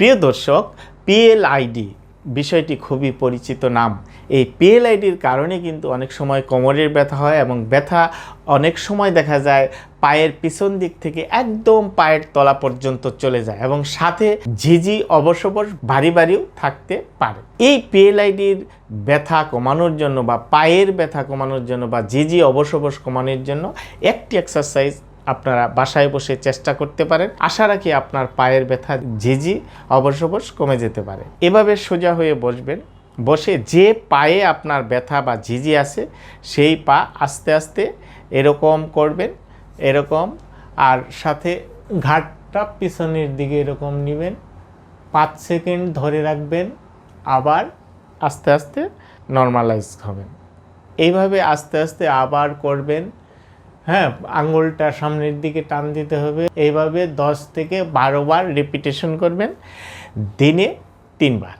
প্রিয় দর্শক পিএলআইডি বিষয়টি খুবই পরিচিত নাম। এই পিএলআইডির কারণে কিন্তু অনেক সময় কোমরের ব্যথা হয় এবং ব্যথা অনেক সময় দেখা যায় পায়ের পিছন দিক থেকে একদম পায়ের তলা পর্যন্ত চলে যায় এবং সাথে ঝিঝি, অবসবস ভারী ভারীও থাকতে পারে। এই পিএলআইডির ব্যথা কমানোর জন্য বা পায়ের ব্যথা কমানোর জন্য বা ঝিঝি, অবসবস কমানোর জন্য একটি এক্সারসাইজ আপনারা বাসায় বসে চেষ্টা করতে পারেন। আশা রাখি আপনার পায়ের ব্যথা ঝিঝি অবসবস কমে যেতে পারে। এভাবে সোজা হয়ে বসবেন। বসে যে পায়ে আপনার ব্যথা বা ঝিঝি আছে, সেই পা আস্তে আস্তে এরকম করবেন, এরকম, আর সাথে ঘাটটা পিছনের দিকে এরকম নেবেন। পাঁচ সেকেন্ড ধরে রাখবেন, আবার আস্তে আস্তে নর্মালাইজ হবেন। এইভাবে আস্তে আস্তে আবার করবেন। হ্যাঁ আঙুলটা সামনের দিকে টান দিতে হবে। এইভাবে দশ থেকে বারো বার রিপিটেশন করবেন। দিনে তিনবার।